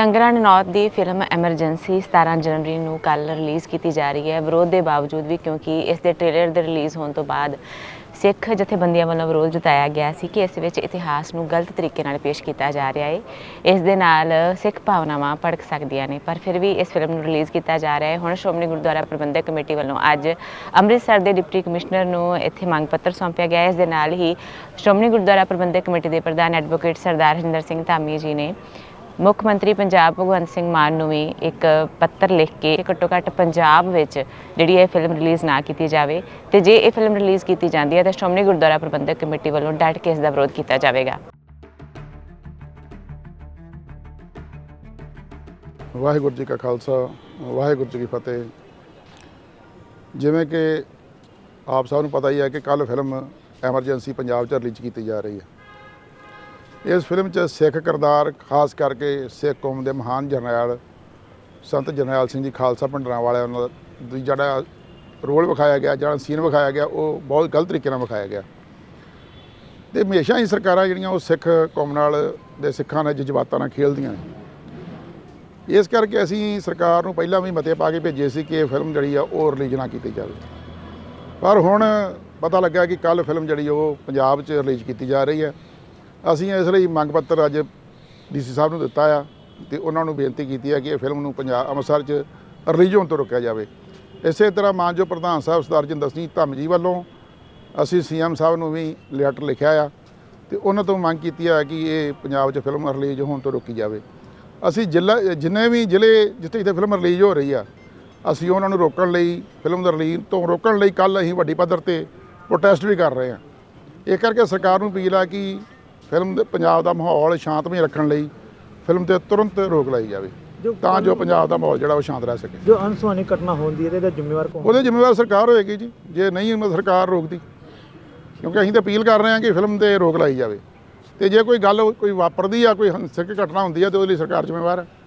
ਕੰਗਰਾ ਰਣੌਤ ਦੀ film Emergency 17 ਜਨਵਰੀ ਨੂੰ ਕੱਲ ਰਿਲੀਜ਼ ਕੀਤੀ ਜਾ ਰਹੀ ਹੈ। ਵਿਰੋਧ ਦੇ ਬਾਵਜੂਦ ਵੀ ਕਿਉਂਕਿ ਇਸ ਦੇ ਟ੍ਰੇਲਰ ਦੇ ਰਿਲੀਜ਼ ਹੋਣ ਤੋਂ ਬਾਅਦ ਸਿੱਖ ਜਥੇਬੰਦੀਆਂ ਵੱਲੋਂ ਵਿਰੋਧ ਜਤਾਇਆ ਗਿਆ ਸੀ ਕਿ ਇਸ ਵਿੱਚ ਇਤਿਹਾਸ ਨੂੰ ਗਲਤ ਤਰੀਕੇ ਨਾਲ ਪੇਸ਼ ਕੀਤਾ ਜਾ ਰਿਹਾ ਹੈ। ਇਸ ਦੇ ਨਾਲ ਸਿੱਖ ਭਾਵਨਾਵਾਂ ਭੜਕ ਸਕਦੀਆਂ ਨੇ, ਪਰ ਫਿਰ ਵੀ ਇਸ ਫਿਲਮ ਨੂੰ ਰਿਲੀਜ਼ ਕੀਤਾ ਜਾ ਰਿਹਾ ਹੈ। ਹੁਣ ਸ਼੍ਰੋਮਣੀ ਗੁਰਦੁਆਰਾ ਪ੍ਰਬੰਧਕ ਕਮੇਟੀ ਵੱਲੋਂ ਅੱਜ ਅੰਮ੍ਰਿਤਸਰ ਦੇ ਡਿਪਟੀ ਕਮਿਸ਼ਨਰ ਨੂੰ ਇੱਥੇ ਮੰਗ ਪੱਤਰ ਸੌਂਪਿਆ ਗਿਆ ਇਸ ਦੇ ਨਾਲ ਹੀ ਸ਼੍ਰੋਮਣੀ ਗੁਰਦੁਆਰਾ ਪ੍ਰਬੰਧਕ ਕਮੇਟੀ ਦੇ ਪ੍ਰਧਾਨ ਐਡਵੋਕੇਟ ਸਰਦਾਰ ਹਰਿੰਦਰ ਸਿੰਘ ਧਾਮੀ ਜੀ ਨੇ ਮੁੱਖ ਮੰਤਰੀ ਪੰਜਾਬ ਭਗਵੰਤ ਸਿੰਘ ਮਾਨ ਨੂੰ ਵੀ ਇੱਕ ਪੱਤਰ ਲਿਖ ਕੇ ਘੱਟੋ ਘੱਟ ਪੰਜਾਬ ਵਿੱਚ ਜਿਹੜੀ ਇਹ ਫਿਲਮ ਰਿਲੀਜ਼ ਨਾ ਕੀਤੀ ਜਾਵੇ ਤੇ ਜੇ ਇਹ ਫਿਲਮ ਰਿਲੀਜ਼ ਕੀਤੀ ਜਾਂਦੀ ਹੈ ਤਾਂ ਸ਼੍ਰੋਮਣੀ ਗੁਰਦੁਆਰਾ ਪ੍ਰਬੰਧਕ ਕਮੇਟੀ ਵੱਲੋਂ ਡਟ ਕੇ ਇਸ ਦਾ ਵਿਰੋਧ ਕੀਤਾ ਜਾਵੇਗਾ। ਵਾਹਿਗੁਰੂ ਜੀ ਕਾ ਖਾਲਸਾ, ਵਾਹਿਗੁਰੂ ਜੀ ਕੀ ਫਤਿਹ। ਜਿਵੇਂ ਕਿ ਆਪ ਸਭ ਨੂੰ ਪਤਾ ਹੀ ਹੈ ਕਿ ਕੱਲ ਫਿਲਮ ਐਮਰਜੈਂਸੀ ਪੰਜਾਬ 'ਚ ਰਿਲੀਜ਼ ਕੀਤੀ ਜਾ ਰਹੀ ਹੈ। ਇਸ ਫਿਲਮ 'ਚ ਸਿੱਖ ਕਿਰਦਾਰ, ਖਾਸ ਕਰਕੇ ਸਿੱਖ ਕੌਮ ਦੇ ਮਹਾਨ ਜਰਨੈਲ, ਸੰਤ ਜਰਨੈਲ ਸਿੰਘ ਜੀ ਖਾਲਸਾ ਭੰਡਰਾਂ ਵਾਲਿਆਂ ਦਾ ਦੀ ਜਿਹੜਾ ਰੋਲ ਵਿਖਾਇਆ ਗਿਆ, ਜਿਹੜਾ ਸੀਨ ਵਿਖਾਇਆ ਗਿਆ, ਉਹ ਬਹੁਤ ਗਲਤ ਤਰੀਕੇ ਨਾਲ ਵਿਖਾਇਆ ਗਿਆ। ਤੇ ਹਮੇਸ਼ਾ ਹੀ ਸਰਕਾਰਾਂ ਜਿਹੜੀਆਂ ਉਹ ਸਿੱਖ ਕੌਮ ਨਾਲ ਦੇ ਸਿੱਖਾਂ ਨਾਲ ਜਜ਼ਬਾਤਾਂ ਨਾਲ ਖੇਲਦੀਆਂ ਨੇ। ਇਸ ਕਰਕੇ ਅਸੀਂ ਸਰਕਾਰ ਨੂੰ ਪਹਿਲਾਂ ਵੀ ਮਤੇ ਪਾ ਕੇ ਭੇਜੇ ਸੀ ਕਿ ਇਹ ਫਿਲਮ ਜਿਹੜੀ ਆ ਉਹ ਰਿਲੀਜ਼ ਨਾ ਕੀਤੀ ਜਾਵੇ। ਪਰ ਹੁਣ ਪਤਾ ਲੱਗਾ ਕਿ ਕੱਲ ਫਿਲਮ ਜਿਹੜੀ ਉਹ ਪੰਜਾਬ 'ਚ ਰਿਲੀਜ਼ ਕੀਤੀ ਜਾ ਰਹੀ ਹੈ। ਅਸੀਂ ਇਸ ਲਈ ਮੰਗ ਪੱਤਰ ਅੱਜ ਡੀਸੀ ਸਾਹਿਬ ਨੂੰ ਦਿੱਤਾ ਆ ਤੇ ਉਹਨਾਂ ਨੂੰ ਬੇਨਤੀ ਕੀਤੀ ਹੈ ਕਿ ਇਹ ਫਿਲਮ ਨੂੰ ਪੰਜਾਬ ਅੰਮ੍ਰਿਤਸਰ 'ਚ ਰਿਲੀਜ਼ ਹੋਣ ਤੋਂ ਰੋਕਿਆ ਜਾਵੇ। ਇਸੇ ਤਰ੍ਹਾਂ ਮਾਨਜੋ ਪ੍ਰਧਾਨ ਸਾਹਿਬ ਸਰਦਾਰ ਜਿੰਦਰ ਸਿੰਘ ਧੰਮ ਜੀ ਵੱਲੋਂ ਅਸੀਂ ਸੀਐਮ ਸਾਹਿਬ ਨੂੰ ਵੀ ਲੈਟਰ ਲਿਖਿਆ ਆ ਤੇ ਉਹਨਾਂ ਤੋਂ ਮੰਗ ਕੀਤੀ ਆ ਕਿ ਇਹ ਪੰਜਾਬ 'ਚ ਫਿਲਮ ਰਿਲੀਜ਼ ਹੋਣ ਤੋਂ ਰੋਕੀ ਜਾਵੇ। ਅਸੀਂ ਜ਼ਿਲ੍ਹਾ, ਜਿੰਨੇ ਵੀ ਜ਼ਿਲ੍ਹੇ ਜਿੱਥੇ ਜਿੱਥੇ ਫਿਲਮ ਰਿਲੀਜ਼ ਹੋ ਰਹੀ ਆ, ਅਸੀਂ ਉਹਨਾਂ ਨੂੰ ਰੋਕਣ ਲਈ ਫਿਲਮ ਦੇ ਰਿਲੀਜ਼ ਤੋਂ ਰੋਕਣ ਲਈ ਕੱਲ ਅਸੀਂ ਵੱਡੀ ਪੱਧਰ ਤੇ ਪ੍ਰੋਟੈਸਟ ਵੀ ਕਰ ਰਹੇ ਹਾਂ ਇਹ ਕਰਕੇ ਸਰਕਾਰ ਨੂੰ ਅਪੀਲ ਆ ਕਿ ਫਿਲਮ ਦੇ ਪੰਜਾਬ ਦਾ ਮਾਹੌਲ ਸ਼ਾਂਤਮਈ ਰੱਖਣ ਲਈ ਫਿਲਮ ਤੇ ਤੁਰੰਤ ਰੋਕ ਲਾਈ ਜਾਵੇ ਤਾਂ ਜੋ ਪੰਜਾਬ ਦਾ ਮਾਹੌਲ ਜਿਹੜਾ ਉਹ ਸ਼ਾਂਤ ਰਹਿ ਸਕੇ। ਜੋ ਅਨਸੁਆਨੀ ਘਟਨਾ ਹੁੰਦੀ ਹੈ ਤੇ ਇਹਦਾ ਜ਼ਿੰਮੇਵਾਰ ਕੌਣ? ਉਹਦੇ ਜ਼ਿੰਮੇਵਾਰ ਸਰਕਾਰ ਹੋਏਗੀ ਜੀ ਜੇ ਨਹੀਂ ਸਰਕਾਰ ਰੋਕਦੀ। ਕਿਉਂਕਿ ਅਸੀਂ ਤਾਂ ਅਪੀਲ ਕਰ ਰਹੇ ਹਾਂ ਕਿ ਫਿਲਮ ਤੇ ਰੋਕ ਲਾਈ ਜਾਵੇ। ਤੇ ਜੇ ਕੋਈ ਗੱਲ ਕੋਈ ਵਾਪਰਦੀ ਆ ਕੋਈ ਹਿੰਸਕ ਘਟਨਾ ਹੁੰਦੀ ਆ ਤੇ ਉਹਦੇ ਲਈ ਸਰਕਾਰ ਜ਼ਿੰਮੇਵਾਰ ਹੈ